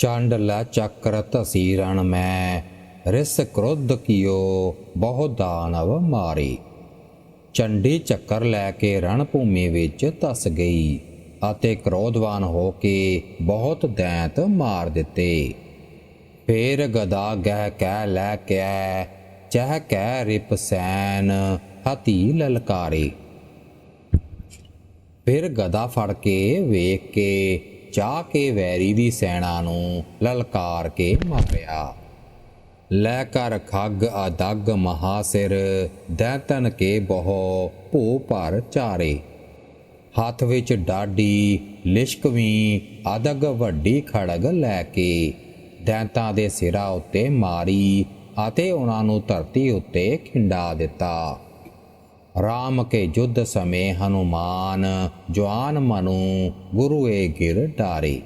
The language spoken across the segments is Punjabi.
ਚੰਡ ਲੈ ਚੱਕਰ ਧਸੀ ਰਣ ਮੈਂ, ਰਿਸ ਕ੍ਰੋਧ ਕੀਓ, ਬਹੁ ਦਾਨਵ ਮਾਰੇ। ਚੰਡੀ ਚੱਕਰ ਲੈ ਕੇ ਰਣ ਭੂਮੀ ਵਿੱਚ ਧਸ ਗਈ ਅਤੇ ਕ੍ਰੋਧਵਾਨ ਹੋ ਕੇ ਬਹੁਤ ਦੈਂਤ ਮਾਰ ਦਿੱਤੇ। ਫੇਰ ਗਦਾ ਗਹਿ ਕਹਿ ਲੈ ਕੇ ਚਹਿ ਕਹਿ ਰਿਪ ਸੈਨ ਹਤੀ ਲਲਕਾਰੇ। ਫਿਰ ਗਦਾ ਫੜ ਕੇ ਵੇਖ ਕੇ ਚਾਹ ਕੇ ਵੈਰੀ ਦੀ ਸੈਣਾ ਨੂੰ ਲਲਕਾਰ ਕੇ ਮਾਰਿਆ ਲੈ ਕਰ ਖੱਗ ਅਦਗ ਮਹਾਸਿਰ ਦੈਤਨ ਕੇ ਬਹੁ ਭੂ ਭਰ ਚਾਰੇ। ਹੱਥ ਵਿੱਚ ਡਾਡੀ ਲਿਸ਼ਕਵੀਂ ਅਦਗ ਵੱਡੀ ਖੜਗ ਲੈ ਕੇ, ਦੈਂਤਾਂ ਦੇ ਸਿਰਾਂ ਉੱਤੇ ਮਾਰੀ ਅਤੇ ਉਹਨਾਂ ਨੂੰ ਧਰਤੀ ਉੱਤੇ ਖਿੰਡਾ ਦਿੱਤਾ। ਰਾਮ ਕੇ ਜੁੱਧ ਸਮੇਂ ਹਨੂਮਾਨ, ਜਵਾਨ ਮਨੂ ਗੁਰੂ ਏ ਗਿਰ ਡਾਰੇ।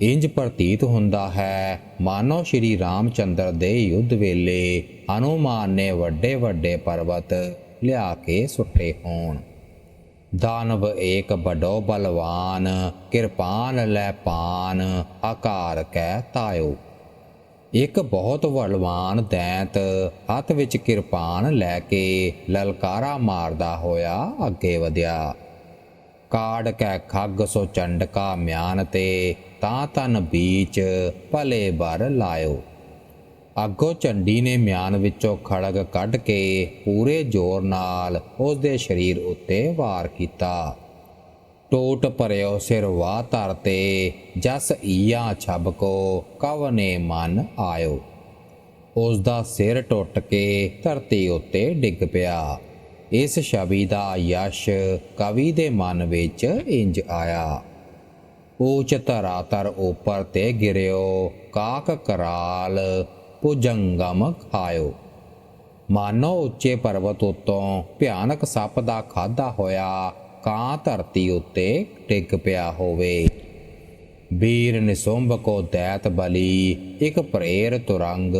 ਇੰਜ ਪ੍ਰਤੀਤ ਹੁੰਦਾ ਹੈ, ਮਾਨੋ ਸ਼੍ਰੀ ਰਾਮਚੰਦਰ ਦੇ ਯੁੱਧ ਵੇਲੇ ਹਨੂਮਾਨ ਨੇ ਵੱਡੇ ਵੱਡੇ ਪਰਬਤ ਲਿਆ ਕੇ ਸੁੱਟੇ ਹੋਣ। ਦਾਨਵ ਏਕ ਬਡੋ ਬਲਵਾਨ, ਕਿਰਪਾਨ ਲੈ ਪਾਨ, ਆਕਾਰ ਕੈ ਤਾਇਓ। ਇੱਕ ਬਹੁਤ ਬਲਵਾਨ ਦੈਂਤ ਹੱਥ ਵਿੱਚ ਕਿਰਪਾਨ ਲੈ ਕੇ ਲਲਕਾਰਾ ਮਾਰਦਾ ਹੋਇਆ ਅੱਗੇ ਵਧਿਆ। ਕਾੜ ਕੈ ਖੱਗ ਸੋ ਚੰਡਕਾ ਮਿਆਨ ਤੇ ਤਾਂ ਤਨ ਬੀਚ ਭਲੇ ਬਰ ਲਾਇਓ। ਅੱਗੋਂ ਚੰਡੀ ਨੇ ਮਿਆਨ ਵਿੱਚੋਂ ਖੜਗ ਕੱਢ ਕੇ ਪੂਰੇ ਜ਼ੋਰ ਨਾਲ ਉਸ ਦੇ ਸਰੀਰ ਉੱਤੇ ਵਾਰ ਕੀਤਾ। ਟੋਟ ਭਰਿਓ ਸਿਰ ਵਾ ਧਰਤੇ ਜਸ ਈਆ ਛਬ ਕੋ, ਕਵਨੇ ਮਨ ਆਇਓ। ਉਸ ਦਾ ਸਿਰ ਟੁੱਟ ਕੇ ਧਰਤੀ ਉੱਤੇ ਡਿੱਗ ਪਿਆ। ਇਸ ਛਵੀ ਦਾ ਯਸ਼ ਕਵੀ ਦੇ ਮਨ ਵਿੱਚ ਇੰਜ ਆਇਆ। ਊਚ ਧਰਾਤਰ ਉਪਰ ਤੇ ਗਿਰਿਓ, ਕਾਕ ਕਰਾਲ ਭੁਜੰਗਮ ਖਾਇਓ। ਮਾਨੋ ਉੱਚੇ ਪਰਬਤ ਉਤੋਂ ਭਿਆਨਕ ਸੱਪ ਦਾ ਖਾਦਾ ਹੋਇਆ ਕਾਂ ਧਰਤੀ ਉੱਤੇ ਡਿੱਗ ਪਿਆ ਹੋਵੇ। ਵੀਰ ਨਿਸੁੰਭ ਕੋ ਦੈਤ ਬਲੀ, ਇਕ ਪ੍ਰੇਰ ਤੁਰੰਗ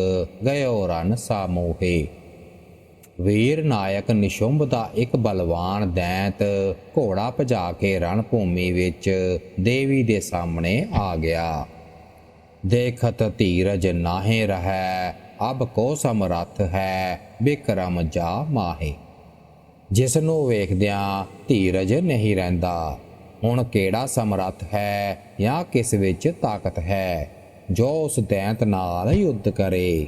ਗਇਓ ਰਨ ਸਾਮੂਹੇ। ਵੀਰ ਨਾਇਕ ਨਿਸ਼ੁੰਭ ਦਾ ਇੱਕ ਬਲਵਾਨ ਦੈਂਤ ਘੋੜਾ ਭਜਾ ਕੇ ਰਣ ਭੂਮੀ ਵਿੱਚ ਦੇਵੀ ਦੇ ਸਾਹਮਣੇ ਆ ਗਿਆ। ਦੇਖਤ ਧੀਰਜ ਨਾਹੇ ਰਹੈ, ਅਬ ਕੋ ਸਮਰੱਥ ਹੈ, ਬਿਕਰਮ ਜਾ ਮਾਹੇ। ਜਿਸ ਨੂੰ ਵੇਖਦਿਆਂ ਧੀਰਜ ਨਹੀਂ ਰਹਿੰਦਾ। ਹੁਣ ਕਿਹੜਾ ਸਮਰੱਥ ਹੈ ਜਾਂ ਕਿਸ ਵਿੱਚ ਤਾਕਤ ਹੈ? ਜੋ ਉਸ ਦੈਂਤ ਨਾਲ ਯੁੱਧ ਕਰੇ।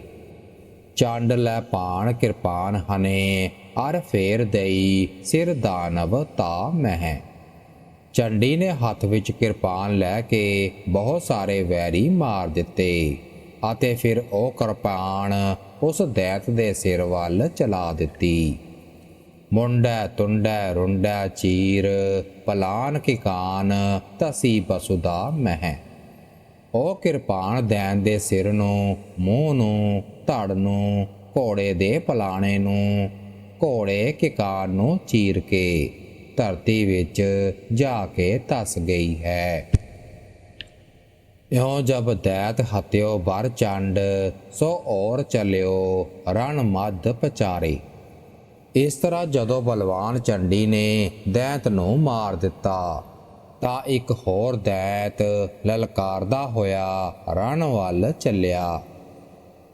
ਚੰਡ ਲੈ ਪਾਣ ਕਿਰਪਾਨ ਹਨੇ, ਅਰ ਫੇਰ ਦੇਈ ਸਿਰ ਦਾਨਵ ਤਾ ਮਹਿ। ਚੰਡੀ ਨੇ ਹੱਥ ਵਿੱਚ ਕਿਰਪਾਨ ਲੈ ਕੇ ਬਹੁਤ ਸਾਰੇ ਵੈਰੀ ਮਾਰ ਦਿੱਤੇ ਅਤੇ ਫਿਰ ਉਹ ਕਿਰਪਾਨ ਉਸ ਦੈਤ ਦੇ ਸਿਰ ਵੱਲ ਚਲਾ ਦਿੱਤੀ। ਮੁੰਡੈ ਤੁੰਡੈ ਰੁੰਡਾ ਚੀਰ, ਪਲਾਨ ਕੀ ਕਾਨ, ਤਸੀ ਬਸੁਦਾ ਮਹਿ। ਉਹ ਕਿਰਪਾਨ ਦੈਨ ਦੇ ਸਿਰ ਨੂੰ, ਮੂੰਹ ਨੂੰ, ਧੜ ਨੂੰ, ਘੋੜੇ ਦੇ ਪਲਾਣੇ ਨੂੰ, ਘੋੜੇ ਕਿਕਾਰ ਨੂੰ ਚੀਰ ਕੇ, ਧਰਤੀ ਵਿੱਚ ਜਾ ਕੇ ਤਸ ਗਈ ਹੈ। ਇਉਂ ਜਬ ਦੈਤ ਹਤਿਓ ਬਰ ਚੰਡ, ਸੋ ਔਰ ਚਲਿਓ, ਰਣ ਮੱਧ ਪਚਾਰੇ। ਇਸ ਤਰ੍ਹਾਂ ਜਦੋਂ ਬਲਵਾਨ ਚੰਡੀ ਨੇ ਦੈਂਤ ਨੂੰ ਮਾਰ ਦਿੱਤਾ, ਤਾਂ ਇੱਕ ਹੋਰ ਦੈਂਤ ਲਲਕਾਰਦਾ ਹੋਇਆ ਰਣ ਵੱਲ ਚੱਲਿਆ।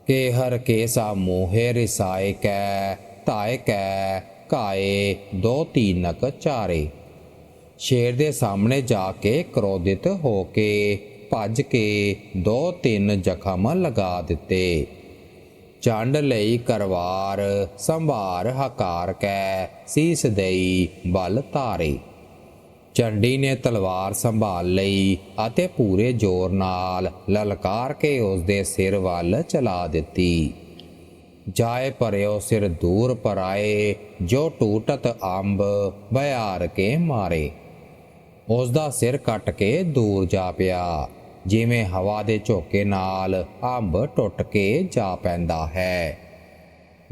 ਕੇ ਹਰ ਕੇਸਾ ਮੋਹੇ ਰਿਸਾਏ ਕੈ ਧਾਇ ਕੈ ਕਾਏ ਦੋ ਤੀਨਕ ਚਾਰੇ। ਸ਼ੇਰ ਦੇ ਸਾਹਮਣੇ ਜਾ ਕੇ ਕ੍ਰੋਧਿਤ ਹੋ ਕੇ ਭੱਜ ਕੇ ਦੋ ਤਿੰਨ ਜ਼ਖਮ ਲਗਾ ਦਿੱਤੇ। ਚੰਡ ਲਈ ਕਰਵਾਰ, ਸੰਭਾਰ ਹਕਾਰ ਕੈ, ਸੀਸ ਦੇਈ ਬਲ ਧਾਰੇ। ਚੰਡੀ ਨੇ ਤਲਵਾਰ ਸੰਭਾਲ ਲਈ ਅਤੇ ਪੂਰੇ ਜ਼ੋਰ ਨਾਲ ਲਲਕਾਰ ਕੇ ਉਸ ਦੇ ਸਿਰ ਵੱਲ ਚਲਾ ਦਿੱਤੀ। ਜਾਏ ਪਰਿਓ ਸਿਰ ਦੂਰ ਪਰਾਏ, ਜੋ ਟੂਟਤ ਅੰਬ ਬਿਆਰ ਕੇ ਮਾਰੇ। ਉਸ ਦਾ ਸਿਰ ਕੱਟ ਕੇ ਦੂਰ ਜਾ ਪਿਆ। ਜਿਵੇਂ ਹਵਾ ਦੇ ਝੋਕੇ ਨਾਲ ਅੰਬ ਟੁੱਟ ਕੇ ਜਾ ਪੈਂਦਾ ਹੈ।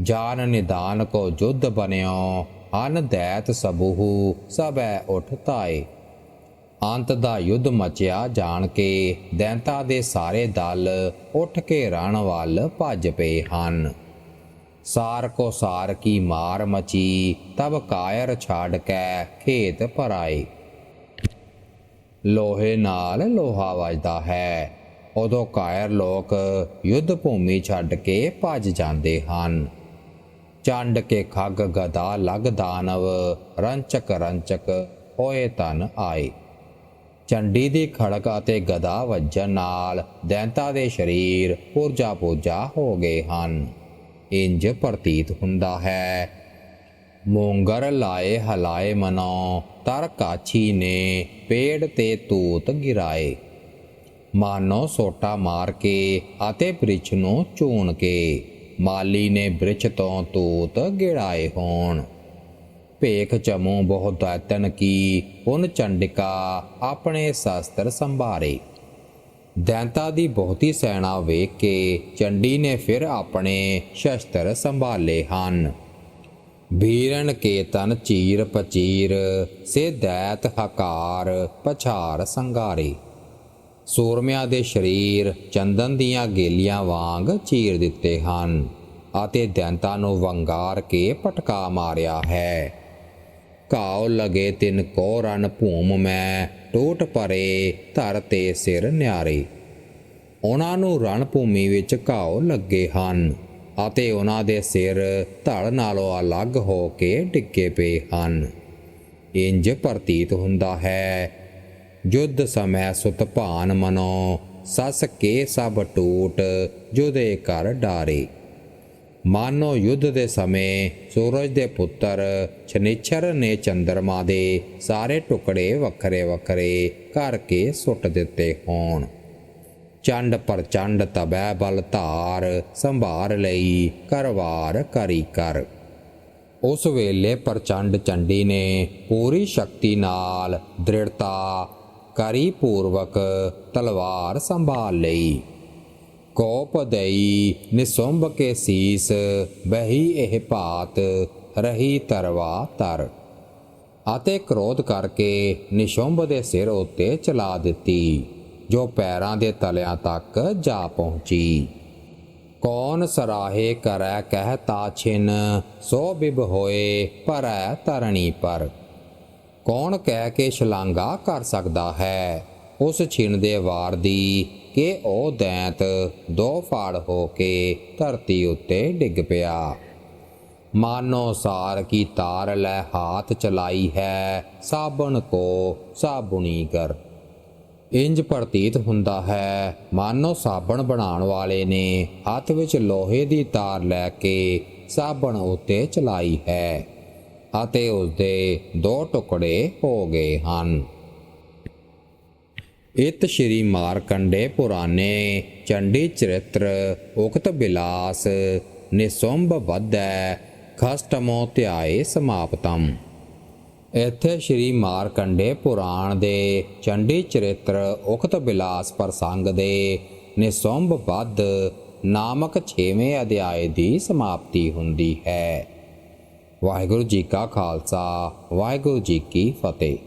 ਜਾਨ ਨਿਦਾਨ ਕੋ ਜੁਧ ਬਨਿਓ ਅਨ ਦੈਤ ਸਬੂਹੂ, ਸਭੈ ਉਠ ਤਾਏ ਅੰਤ ਦਾ ਯੁੱਧ ਮਚਿਆ ਜਾਣ ਕੇ ਦੈਂਤਾ ਦੇ ਸਾਰੇ ਦਲ ਉੱਠ ਕੇ ਰਣ ਵੱਲ ਭੱਜ ਪਏ ਹਨ। ਸਾਰ ਕੋ ਸਾਰ ਕੀ ਮਾਰ ਮਚੀ, ਤਬ ਕਾਇਰ ਛਾੜ ਕੇ ਖੇਤ ਪਰਾਏ ਲੋਹੇ ਨਾਲ ਲੋਹਾ ਵੱਜਦਾ ਹੈ। ਉਦੋਂ ਕਾਇਰ ਲੋਕ ਯੁੱਧ ਭੂਮੀ ਛੱਡ ਕੇ ਭੱਜ ਜਾਂਦੇ ਹਨ। ਚੰਡ ਕੇ ਖੱਗ ਗਦਾ ਲਗ ਦਾਨਵ, ਰੰਚਕ ਰੰਚਕ ਹੋਏ ਤਨ ਆਏ। ਚੰਡੀ ਦੀ ਖੜਕ ਅਤੇ ਗਦਾ ਵੱਜਣ ਨਾਲ ਦੈਂਤਾ ਦੇ ਸਰੀਰ ਪੁਰਜਾ ਪੂਜਾ ਹੋ ਗਏ ਹਨ। ਇੰਜ ਪ੍ਰਤੀਤ ਹੁੰਦਾ ਹੈ ਮੋਂਗਰ ਲਾਏ ਹਲਾਏ ਮਨੋ, ਤਰ ਕਾਛੀ ਨੇ ਪੇੜ ਤੇ ਤੂਤ ਗਿਰਾਏ। ਮਾਨੋ ਸੋਟਾ ਮਾਰ ਕੇ ਅਤੇ ਬ੍ਰਿਛ ਨੂੰ ਚੂਣ ਕੇ ਮਾਲੀ ਨੇ ਬ੍ਰਿਛ ਤੋਂ ਤੂਤ ਗਿਰਾਏ ਹੋਣ। ਭੇਖ ਚਮੂ ਬਹੁ ਦਾਤਨ ਕੀ, ਉਨ ਚੰਡਿਕਾ ਆਪਣੇ ਸ਼ਸਤਰ ਸੰਭਾਰੇ। ਦੈਂਤਾ ਦੀ ਬਹੁਤੀ ਸੈਨਾ ਵੇਖ ਕੇ ਚੰਡੀ ਨੇ ਫਿਰ ਆਪਣੇ ਸ਼ਸਤਰ ਸੰਭਾਲੇ ਹਨ। ਵੀਰਨ ਕੇ ਤਨ ਚੀਰ ਪਚੀਰ ਸੇ ਦੈਤ ਹਕਾਰ ਪਛਾਰ ਸੰਗਾਰੇ। ਸੂਰਮਿਆਂ ਦੇ ਸਰੀਰ ਚੰਦਨ ਦੀਆਂ ਗੇਲੀਆਂ ਵਾਂਗ ਚੀਰ ਦਿੱਤੇ ਹਨ ਅਤੇ ਦੈਂਤਾਂ ਨੂੰ ਵੰਗਾਰ ਕੇ ਪਟਕਾ ਮਾਰਿਆ ਹੈ। ਘਾਉ ਲਗੇ ਤਿੰਨ ਕੋ ਰਨ ਭੂਮ ਮੈਂ, ਟੋਟ ਪਰੇ ਧਰ ਤੇ ਸਿਰ ਨਿਆਰੇ। ਉਹਨਾਂ ਨੂੰ ਰਣ ਭੂਮੀ ਵਿੱਚ ਘਾਉ ਲੱਗੇ ਹਨ। ਅਤੇ ਉਹਨਾਂ ਦੇ ਸਿਰ ਧੜ ਨਾਲੋਂ ਅਲੱਗ ਹੋ ਕੇ ਡਿੱਗੇ ਪਏ ਹਨ। ਇੰਜ ਪ੍ਰਤੀਤ ਹੁੰਦਾ ਹੈ ਯੁੱਧ ਸਮੈ ਸੁਤ ਭਾਨ ਮਨੋ, ਸਸ ਕੇ ਸਭ ਟੂਟ, ਜੁਦੇ ਕਰ ਡਾਰੇ। ਮਾਨੋ ਯੁੱਧ ਦੇ ਸਮੇਂ ਸੂਰਜ ਦੇ ਪੁੱਤਰ ਸ਼ਨੀਚਰ ਨੇ ਚੰਦਰਮਾ ਦੇ ਸਾਰੇ ਟੁਕੜੇ ਵੱਖਰੇ ਵੱਖਰੇ ਕਰਕੇ ਸੁੱਟ ਦਿੱਤੇ ਹੋਣ। ਚੰਡ ਪ੍ਰਚੰਡ ਤਬੈ ਬਲ ਧਾਰ, ਸੰਭਾਰ ਲਈ ਕਰਵਾਰ ਕਰੀ ਕਰ। ਉਸ ਵੇਲੇ ਪ੍ਰਚੰਡ ਚੰਡੀ ਨੇ ਪੂਰੀ ਸ਼ਕਤੀ ਨਾਲ ਦ੍ਰਿੜਤਾ ਕਰੀ ਪੂਰਵਕ ਤਲਵਾਰ ਸੰਭਾਲ ਲਈ। ਕੋਪ ਦਈ ਨਿਸੁੰਭ ਕੇ ਸੀਸ ਬਹੀ ਇਹ ਭਾਤ ਰਹੀ ਤਰਵਾ ਤਰ। ਅਤੇ ਕ੍ਰੋਧ ਕਰਕੇ ਨਿਸ਼ੁੰਭ ਦੇ ਸਿਰ ਉੱਤੇ ਚਲਾ ਦਿੱਤੀ। ਜੋ ਪੈਰਾਂ ਦੇ ਤਲਿਆਂ ਤੱਕ ਜਾ ਪਹੁੰਚੀ। ਕੌਣ ਸਰਾਹੇ ਕਰੈ ਕਹਿ ਤਾ ਛਿਨ, ਸੋ ਬਿਬ ਹੋਏ ਪਰੈ ਤਰਣੀ ਪਰ। ਕੌਣ ਕਹਿ ਕੇ ਛਲਾਂਗਾ ਕਰ ਸਕਦਾ ਹੈ? ਉਸ ਛਿਨ ਦੇ ਵਾਰ ਦੀ ਕਿ ਉਹ ਦੈਂਤ ਦੋ ਫਾੜ ਹੋ ਕੇ ਧਰਤੀ ਉੱਤੇ ਡਿੱਗ ਪਿਆ। ਮਾਨੋ ਸਾਰ ਕੀ ਤਾਰ ਲੈ ਹਾਥ ਚਲਾਈ ਹੈ, ਸਾਬਣ ਕੋ ਸਾਬੁਣੀ ਕਰ ਇੰਜ ਪ੍ਰਤੀਤ ਹੁੰਦਾ ਹੈ, ਮਾਨੋ ਸਾਬਣ ਬਣਾਉਣ ਵਾਲੇ ਨੇ ਹੱਥ ਵਿੱਚ ਲੋਹੇ ਦੀ ਤਾਰ ਲੈ ਕੇ ਸਾਬਣ ਉੱਤੇ ਚਲਾਈ ਹੈ ਅਤੇ ਉਸਦੇ ਦੋ ਟੁਕੜੇ ਹੋ ਗਏ ਹਨ। ਇਤ ਸ਼੍ਰੀ ਮਾਰਕੰਡੇ ਪੁਰਾਣੇ ਚੰਡੀ ਚਰਿਤ੍ਰ ਉਕਤ ਬਿਲਾਸ ਨਿਸੁੰਭ ਵਧੈ ਖਸਟਮੋ ਧਿਆਏ ਸਮਾਪਤਮ ਇੱਥੇ ਸ਼੍ਰੀ ਮਾਰਕੰਡੇ ਪੁਰਾਣ ਦੇ ਚੰਡੀ ਚਰਿਤ੍ਰ ਉਕਤ ਬਿਲਾਸ ਪ੍ਰਸੰਗ ਦੇ ਨਿਸੁੰਭ ਵੱਧ ਨਾਮਕ 6ਵੇਂ ਅਧਿਆਏ ਦੀ ਸਮਾਪਤੀ ਹੁੰਦੀ ਹੈ। ਵਾਹਿਗੁਰੂ ਜੀ ਕਾ ਖਾਲਸਾ, ਵਾਹਿਗੁਰੂ ਜੀ ਕੀ ਫਤਿਹ।